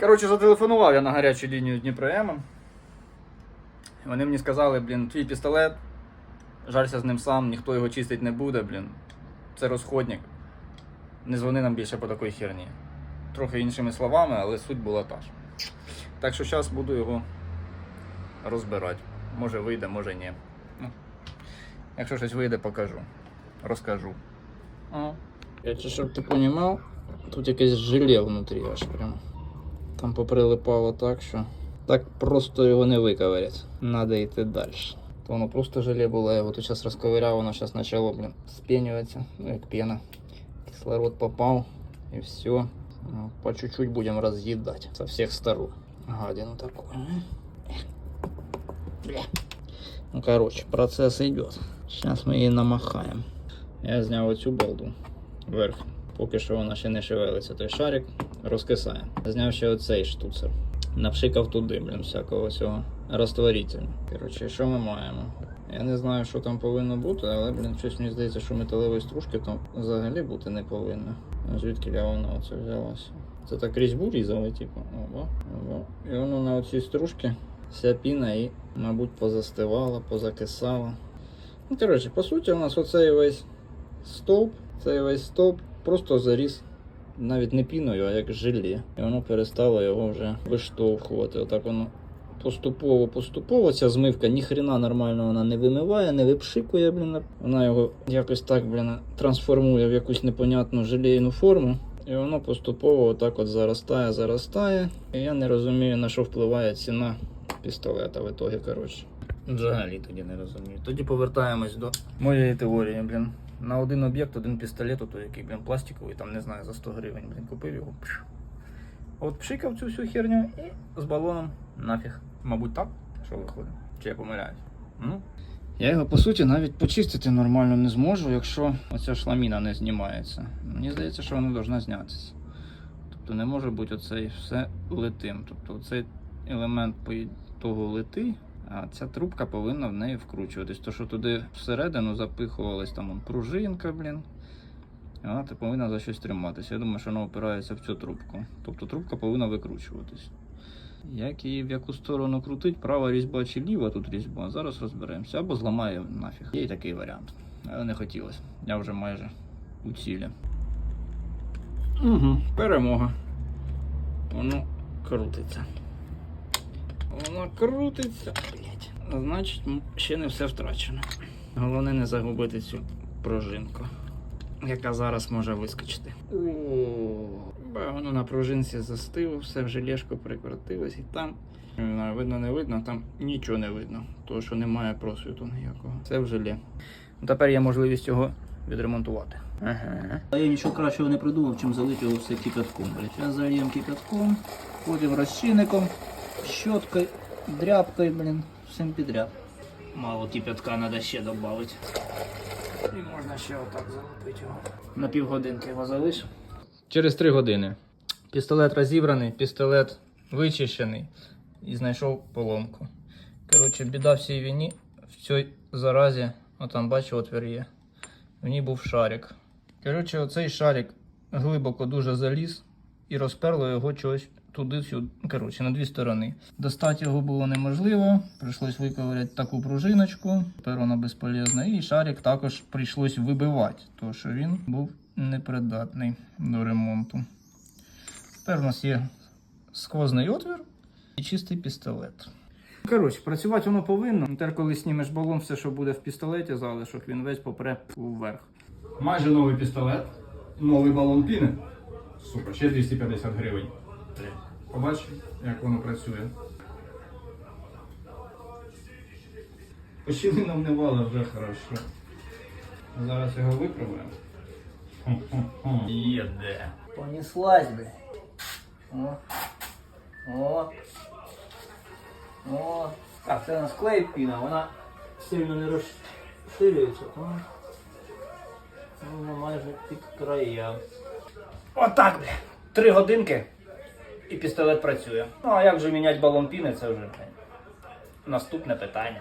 Коротше, зателефонував я на гарячу лінію Дніпроема. Вони мені сказали, блін, твій пістолет, жарся з ним сам, ніхто його чистить не буде, блін. Це розходник. Не дзвони нам більше по такій херні. Трохи іншими словами, але суть була та ж. Так що зараз буду його розбирати. Може вийде, може ні. Ну, якщо щось вийде, покажу. Розкажу. Я чи щоб ти розумів, тут якесь желе внутрі аж прям. Там поприлипало так, що так просто його не виковирять. Надо йти далі. То воно просто желе було, я його тут зараз розковиряв, воно зараз почало, блін, спінюватися, ну як пена. Кислород попав і все. Ну, По чуть-чуть будемо роз'їдати со всіх сторон. Гадину такую. Бля. Ну, короче, процесс идет. Сейчас мы її намахаємо. Я зняв оцю балду вверх. Поки що вона ще не шевелиться, той шарик розкисає. Зняв ще оцей штуцер. Напшикав туди, блін, всякого цього розтворителя. Коротше, що ми маємо? Я не знаю, що там повинно бути, але, блін, щось мені здається, що металевої стружки там взагалі бути не повинно. Звідки я вона оце взялася? Це так різьбу різали, типу. Ого, ого. І воно на оцій стружці вся піна і, мабуть, позастивала, позакисала. Ну, коротше, по суті, у нас оцей весь стовп, цей весь стовп просто заріс навіть не піною, а як желе. І воно перестало його вже виштовхувати. Отак воно поступово, поступово ця змивка ніхрена нормально вона не вимиває, не випшикує, блін. Вона його якось так, блін, трансформує в якусь непонятну желейну форму. І воно поступово отак от заростає, заростає. І я не розумію, на що впливає ціна пістолета в ітогі, коротше. Взагалі тоді не розумію. Тоді повертаємось до моєї теорії, блін. На один об'єкт, один пістолет, то який, блін, пластиковий, там не знаю, за 100 гривень, блін, купив його. От пшикав цю всю херню і з балоном нафіг. Мабуть, так, що виходить. Чи я помиляюсь? Ну. Я його по суті навіть почистити нормально не зможу, якщо оця шламіна не знімається. Мені здається, що вона повинна знятися. Тобто не може бути оцей все литим. Тобто цей елемент того литий, а ця трубка повинна в неї вкручуватись. То, що туди всередину запихувалась там он, пружинка, блін. Вона ти повинна за щось триматися. Я думаю, що вона опирається в цю трубку. Тобто трубка повинна викручуватись. Як її в яку сторону крутить, права різьба чи ліва тут різьба, зараз розберемося. Або зламає нафіг. Є і такий варіант. Але не хотілося. Я вже майже у цілі. Угу, перемога. Воно крутиться. Воно крутиться. Блять. Значить, ще не все втрачено. Головне не загубити цю пружинку, яка зараз може вискочити. О, воно на пружинці застило, все в желешку прикрутилось і там. Видно, не видно, там нічого не видно, тому що немає просвіту ніякого. Це в желе. Ну, Тепер є можливість його відремонтувати. Ага. А я нічого кращого не придумав, чим залити його все кипятком. Зараз зальємо кипятком, потім розчинником, щоткою, дряпкою, блін, всім підряд. Мало кипятка треба ще додати. І можна ще отак залупити його. На півгодинки його залиш. Через три години. Пістолет розібраний, пістолет вичищений і знайшов поломку. Коротше, біда всій війні в цій заразі, отам бачу, отвір є. В ній був шарик. Коротше, оцей шарик глибоко дуже заліз і розперло його чогось туди-сюди. Коротше, на дві сторони. Достати його було неможливо, прийшлось виковиряти таку пружиночку, тепер вона безполезна. І шарик також прийшлось вибивати, тому що він був непридатний до ремонту. Тепер у нас є сквозний отвір і чистий пістолет. Коротше, працювати воно повинно. Тепер, коли знімеш балон, все, що буде в пістолеті, залишок, він весь попре вверх. Майже новий пістолет, новий балон піни. Супер, ще 250 гривень. Побач, як воно працює. Почали нам не вали вже хорошо. Зараз його виправимо. Єде. Понеслась би. О. О. О. Так, це у нас клей піна, вона сильно не розширюється, тому вона майже під края. Отак, бля. Три годинки і пістолет працює. Ну а як же міняти балон піни, це вже наступне питання.